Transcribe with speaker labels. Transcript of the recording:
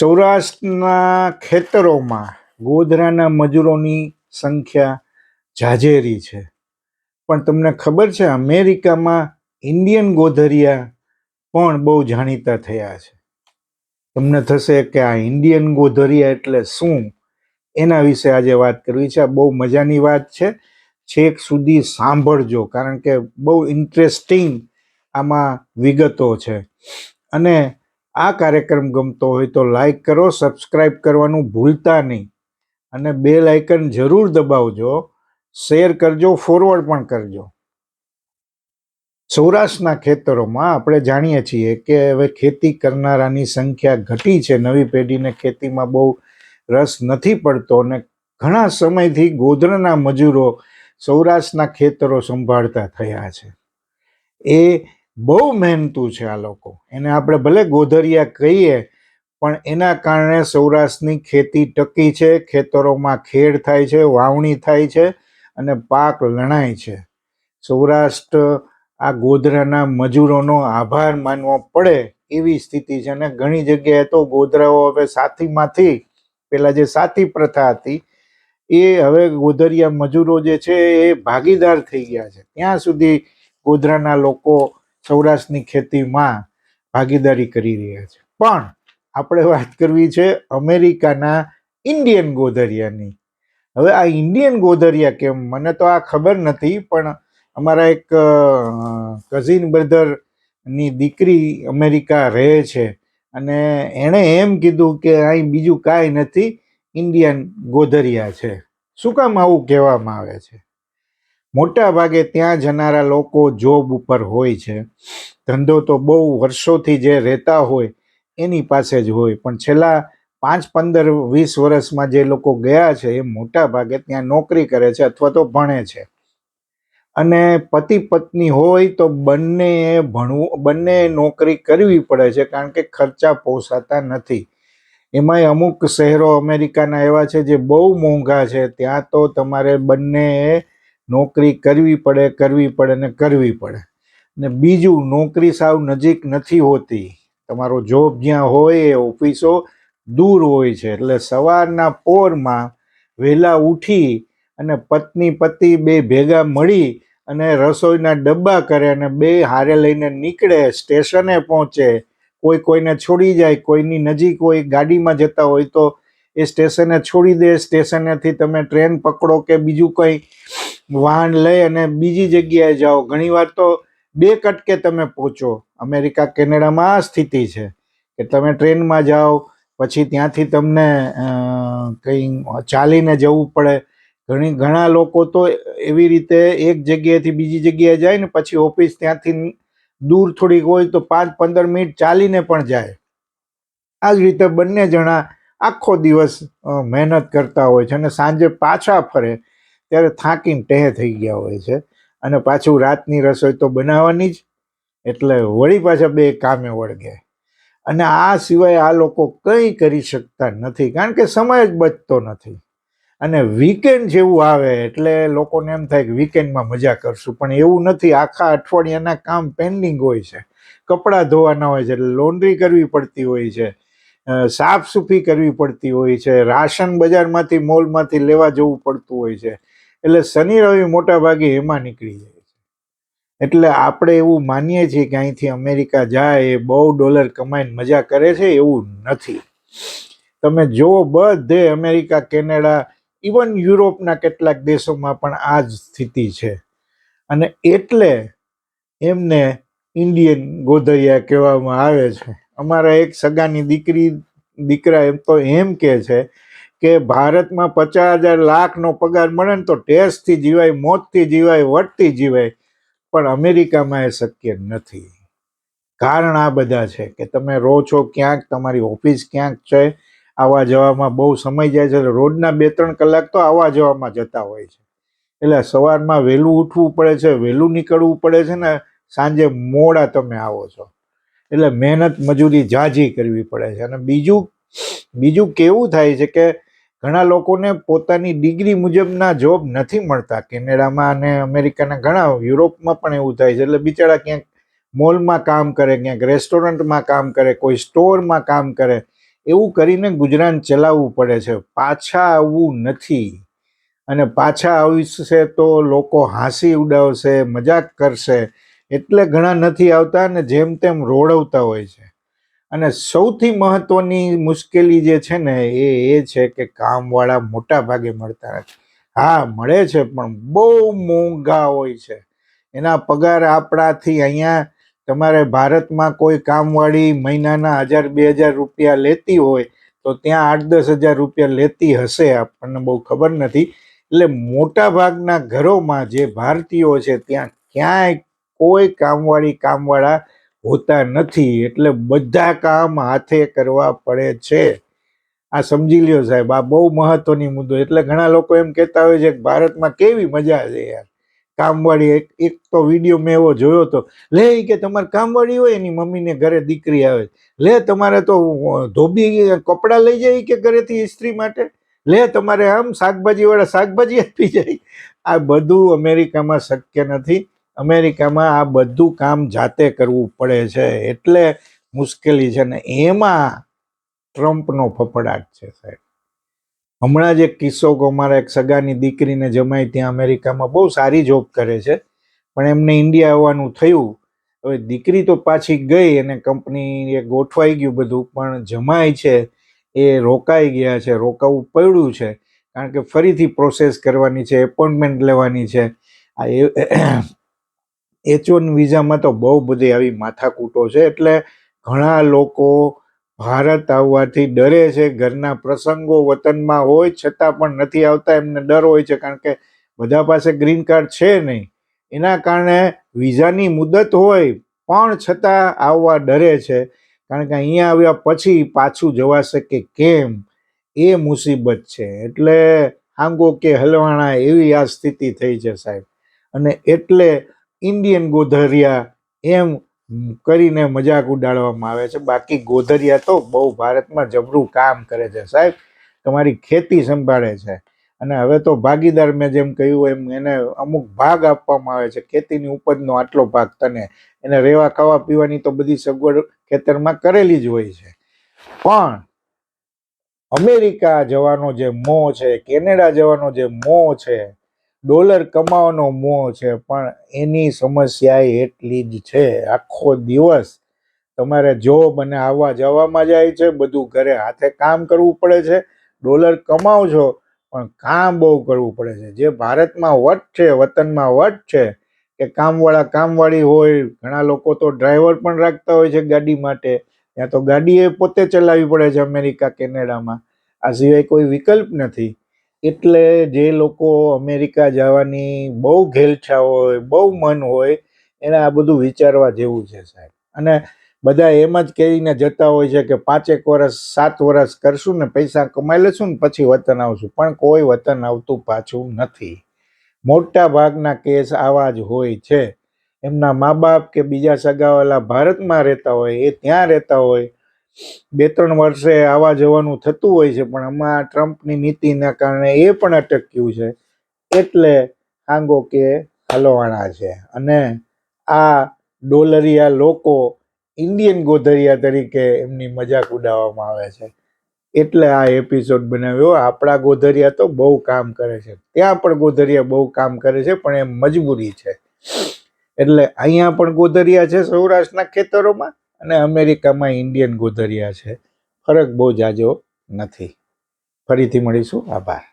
Speaker 1: સૌરાષ્ટ્રના ખેતરોમાં ગોધરાના મજૂરોની સંખ્યા જાજેરી છે. પણ તમને ખબર છે, અમેરિકામાં ઇન્ડિયન ગોધરિયા પણ બહુ જાણીતા થયા છે. તમને થશે કે આ ઇન્ડિયન ગોધરિયા એટલે શું? એના વિશે આજે વાત કરવી છે. આ બહુ મજાની વાત છે. છેક સુધી સાંભળજો, કારણ કે બહુ ઇન્ટરેસ્ટિંગ આમાં વિગતો છે. અને આ કાર્યક્રમ ગમતો હોય તો લાઈક કરો સબસ્ક્રાઈબ કરવાનું ભૂલતા નહીં. અને બે લાઇકન જરૂર દબાવજો, શેર કરજો ફોરવર્ડ પણ કરજો. સૌરાષ્ટ્રના ખેતરોમાં આપણે જાણીએ છીએ કે હવે ખેતી કરનારાની સંખ્યા ઘટી છે. નવી પેઢીને ખેતીમાં બહુ રસ નથી પડતો અને ઘણા સમયથી ગોધરાના મજૂરો સૌરાષ્ટ્રના ખેતરો સંભાળતા થયા છે. એ બહુ મહેનતુ છે આ લોકો. એને આપણે ભલે ગોધરિયા કહીએ, પણ એના કારણે સૌરાષ્ટ્રની ખેતી ટકી છે, ખેતરોમાં ખેડ થાય છે, વાવણી થાય છે અને પાક લણાય છે. સૌરાષ્ટ્ર આ ગોધરાના મજૂરોનો આભાર માનવો પડે એવી સ્થિતિ છે અને ઘણી જગ્યાએ તો ગોધરાઓ હવે સાથીમાંથી, પેલા જે સાથી પ્રથા હતી, એ હવે ગોધરિયા મજૂરો જે છે એ ભાગીદાર થઈ ગયા છે. ત્યાં સુધી ગોધરાના લોકો સૌરાષ્ટ્રની ખેતીમાં ભાગીદારી કરી રહ્યા છે. પણ આપણે વાત કરવી છે અમેરિકાના ઇન્ડિયન ગોધરિયાની. હવે આ ઇન્ડિયન ગોધરિયા કેમ? મને તો આ ખબર નથી, પણ અમારા એક કઝિન બ્રધરની દીકરી અમેરિકા રહે છે. અને એણે એમ કીધું કે અહીં બીજું કાંઈ નથી, ઇન્ડિયન ગોધરિયા છે. શું કામ આવું કહેવામાં આવે છે? મોટા ભાગે ત્યાં જનારા લોકો જોબ ઉપર હોય છે. ધંધો તો બહુ વર્ષોથી જે રહેતા હોય એની પાસે જ હોય. પણ છેલ્લા પાંચ, પંદર, વીસ વર્ષમાં જે લોકો ગયા છે એ મોટા ભાગે ત્યાં નોકરી કરે છે અથવા તો ભણે છે. અને પતિ પત્ની હોય તો બંને ભણવું, બંને નોકરી કરવી પડે છે કારણ કે ખર્ચા પોસાતા નથી. એમાંય અમુક શહેરો અમેરિકાના એવા છે જે બહુ મોંઘા છે. ત્યાં તો તમારે બંને નોકરી કરવી પડે કરવી પડે ને કરવી પડે. ને બીજું, નોકરી સાવ નજીક નથી હોતી. તમારો જોબ જ્યાં હોય એ ઓફિસો દૂર હોય છે. એટલે સવારના પોરમાં વહેલા ઉઠી અને પત્ની, પતિ બે ભેગા મળી અને રસોઈના ડબ્બા કરે અને બે હારે લઈને નીકળે, સ્ટેશને પહોંચે. કોઈ કોઈને છોડી જાય, કોઈની નજીક હોય ગાડીમાં જતા હોય તો એ સ્ટેશને છોડી દે. સ્ટેશનેથી તમે ટ્રેન પકડો કે બીજું કંઈ વાહન લઈ અને બીજી જગ્યાએ જાઓ. ઘણીવાર તો બે કટકે તમે પહોંચો. અમેરિકા, કેનેડામાં આ સ્થિતિ છે કે તમે ટ્રેનમાં જાઓ, પછી ત્યાંથી તમને કંઈ ચાલીને જવું પડે. ઘણી, ઘણા લોકો તો એવી રીતે એક જગ્યાએથી બીજી જગ્યાએ જાય ને પછી ઓફિસ ત્યાંથી દૂર થોડીક હોય તો પાંચ, પંદર મિનિટ ચાલીને પણ જાય. આ જ રીતે બંને જણા આખો દિવસ મહેનત કરતા હોય છે અને સાંજે પાછા ફરે. ત્યારે થાકીને ટેહ થઈ ગયા હોય છે. અને પાછું રાતની રસોઈ તો બનાવવાની જ. એટલે વળી પાછા બે કામે વળગે. અને આ સિવાય આ લોકો કંઈ કરી શકતા નથી. કારણ કે સમય જ બચતો નથી. અને વીકેન્ડ જેવું આવે એટલે લોકોને એમ થાય કે વીકેન્ડમાં મજા કરશું. પણ એવું નથી. આખા અઠવાડિયાના કામ પેન્ડિંગ હોય છે. કપડાં ધોવાના હોય છે. એટલે લોન્ડ્રી કરવી પડતી હોય છે. સાફ સૂફી કરવી પડતી હોય છે. રાશન બજારમાંથી, મોલમાંથી લેવા જવું પડતું હોય છે. એટલે શનિ, રવિ મોટા ભાગે એમાં નીકળી જાય છે. એટલે આપણે એવું માનીએ છીએ કે અહીંથી અમેરિકા જાય એ બહુ ડોલર કમાઈને મજા કરે છે એવું નથી. તમે જુઓ બધે અમેરિકા, કેનેડા, ઇવન યુરોપના કેટલાક દેશોમાં પણ આ જ સ્થિતિ છે. અને એટલે એમને ઇન્ડિયન ગોધરિયા કહેવામાં આવે છે. અમારા એક સગાની દીકરી, દીકરા એમ તો એમ કહે છે કે ભારતમાં પચાસ હજાર લાખનો પગાર મળે ને તો ટેસ્ટથી જીવાય, મોતથી જીવાય, વટથી જીવાય. પણ અમેરિકામાં એ શક્ય નથી. કારણ આ બધા છે કે તમે રહો છો ક્યાંક, તમારી ઓફિસ ક્યાંક છે આવવા જવામાં બહુ સમય જાય છે રોજના બે ત્રણ કલાક તો આવવા જવામાં જતા હોય છે. એટલે સવારમાં વહેલું ઉઠવું પડે છે, વહેલું નીકળવું પડે છે ને સાંજે મોડા તમે આવો છો. એટલે મહેનત મજૂરી ઝાઝી કરવી પડે છે. અને બીજું બીજું કેવું થાય છે કે ઘણા લોકોને પોતાની ડિગ્રી મુજબના જોબ નથી મળતા. કેનેડામાં અને અમેરિકાના ઘણા, યુરોપમાં પણ એવું થાય છે. એટલે બિચારા ક્યાંક મોલમાં કામ કરે, ક્યાંક રેસ્ટોરન્ટમાં કામ કરે, કોઈ સ્ટોરમાં કામ કરે. એવું કરીને ગુજરાન ચલાવવું પડે છે. પાછા આવવું નથી. અને પાછા આવશે તો લોકો હાંસી ઉડાવશે, મજાક કરશે. એટલે ઘણા નથી આવતા અને જેમ તેમ રોડવતા હોય છે. અને સૌથી મહત્વની મુશ્કેલી જે છે ને એ એ છે કે કામવાળા મોટા ભાગે મળતા નથી. હા, મળે છે, પણ બહુ મોંઘા હોય છે. એના પગાર આપણાથી અહીંયા તમારે ભારતમાં કોઈ કામવાળી મહિનાના હજાર, બે હજાર રૂપિયા લેતી હોય તો ત્યાં આઠ, દસ હજાર રૂપિયા લેતી હશે, આપણને બહુ ખબર નથી. એટલે મોટા ભાગના ઘરોમાં જે ભારતીયો છે, ત્યાં ક્યાંય કોઈ કામવાળી કામવાળા હોતા નથી એટલે બધા કામ હાથે કરવા પડે છે. આ સમજી લ્યો સાહેબ, આ બહુ મહત્વની મુદ્દો એટલે ઘણા લોકો એમ કહેતા હોય છે કે ભારતમાં કેવી મજા છે યાર. કામવાળી એક એક તો વીડિયો મેં એવો જોયો તો, લે કે તમારે કામવાળી હોય એની મમ્મીને ઘરે દીકરી આવે. લે, તમારે તો ધોબી કપડાં લઈ જાય કે ઘરેથી ઇસ્ત્રી માટે? લે, તમારે આમ શાકભાજીવાળા શાકભાજી આપી જાય. આ બધું અમેરિકામાં શક્ય નથી. અમેરિકામાં આ બધું કામ જાતે કરવું પડે છે, એટલે મુશ્કેલી છે ને એમાં ટ્રમ્પનો ફફડાટ છે સાહેબ. હમણાં જ એક કિસ્સો કહો મારા એક સગાની દીકરીને જમાઈ ત્યાં અમેરિકામાં બહુ સારી જોબ કરે છે, પણ એમને ઇન્ડિયા આવવાનું થયું. હવે દીકરી તો પાછી ગઈ અને કંપની એ ગોઠવાઈ ગયું બધું, પણ જમાય છે, એ રોકાઈ ગયા છે, રોકાવું પડ્યું છે. કારણ કે ફરીથી પ્રોસેસ કરવાની છે એપોઇન્ટમેન્ટ લેવાની છે. આ એચ વન વિઝામાં તો બહુ બધી આવી માથાકૂટો છે, એટલે ઘણા લોકો ભારત આવવાથી ડરે છે, ઘરના પ્રસંગો વતનમાં હોય છતાં પણ નથી આવતા, એમને ડર હોય છે, કારણ કે બધા પાસે ગ્રીન કાર્ડ છે નહીં. એના કારણે વિઝાની મુદત હોય, પણ છતાં આવવા ડરે છે, કારણ કે અહીંયા આવ્યા પછી પાછું જવાશે કે કેમ? એ મુસીબત છે, એટલે આંગો કે હલવાણા એવી આ સ્થિતિ થઈ છે સાહેબ. અને એટલે ઇન્ડિયન ગોધરિયા એમ કરીને મજાક ઉડાડવામાં આવે છે. બાકી ગોધરિયા તો બહુ ભારતમાં જબરું કામ કરે છે. સાહેબ, તમારી ખેતી સંભાળે છે. અને હવે તો ભાગીદાર મેં જેમ કહ્યું એમ એને અમુક ભાગ આપવામાં આવે છે. ખેતીની ઉપજનો આટલો ભાગ તને. એને રહેવા ખાવા પીવાની તો બધી સગવડ ખેતરમાં કરેલી જ હોય છે. પણ અમેરિકા જવાનો જે મોહ છે, કેનેડા જવાનો જે મોહ છે ડોલર કમાવાનો મોહ છે, પણ એની સમસ્યા એટલી જ છે. આખો દિવસ તમારે જોબ અને આવવા જવામાં જાય છે, બધું ઘરે હાથે કામ કરવું પડે છે. ડોલર કમાવ છો પણ કામ બહુ કરવું પડે છે. જે ભારતમાં વટ છે, વતનમાં વટ છે, કે કામવાળા કામવાળી હોય, ઘણા લોકો તો ડ્રાઈવર પણ રાખતા હોય છે ગાડી માટે. ત્યાં તો ગાડી એ પોતે ચલાવવી પડે છે અમેરિકા, કેનેડામાં. આ સિવાય કોઈ વિકલ્પ નથી. એટલે જે લોકો અમેરિકા જવાની બહુ ઘેલછા હોય, બહુ મન હોય, એને આ બધું વિચારવા જેવું છે સાહેબ. અને બધા એમ જ કહીને જતા હોય છે કે પાંચેક વર્ષ સાત વર્ષ કરશું ને પૈસા કમાઈ લેશું ને પછી વતન આવશું. પણ કોઈ વતન આવતું પાછું નથી. મોટા ભાગના કેસ આવા જ હોય છે. એમના મા બાપ કે બીજા સગાવાલા ભારતમાં રહેતા હોય, એ ત્યાં રહેતા હોય બે ત્રણ વર્ષે આવવા જવાનું થતું હોય છે, પણ આમાં ટ્રમ્પની નીતિના કારણે એ પણ અટક્યું છે. એટલે આંગો કે હલવાણા છે. અને આ ડોલરિયા લોકો ઇન્ડિયન ગોધરિયા તરીકે એમની મજાક ઉડાવવામાં આવે છે. એટલે આ એપિસોડ બનાવ્યો. આપણા ગોધરિયા તો બહુ કામ કરે છે. ત્યાં પણ ગોધરિયા બહુ કામ કરે છે, પણ એ મજબૂરી છે. એટલે અહીંયા પણ ગોધરિયા છે સૌરાષ્ટ્રના ખેતરોમાં. અને અમેરિકામાં ઇન્ડિયન ગોધરિયા છે. ફરક બહુ જાજો નથી. ફરીથી મળીશું. આભાર.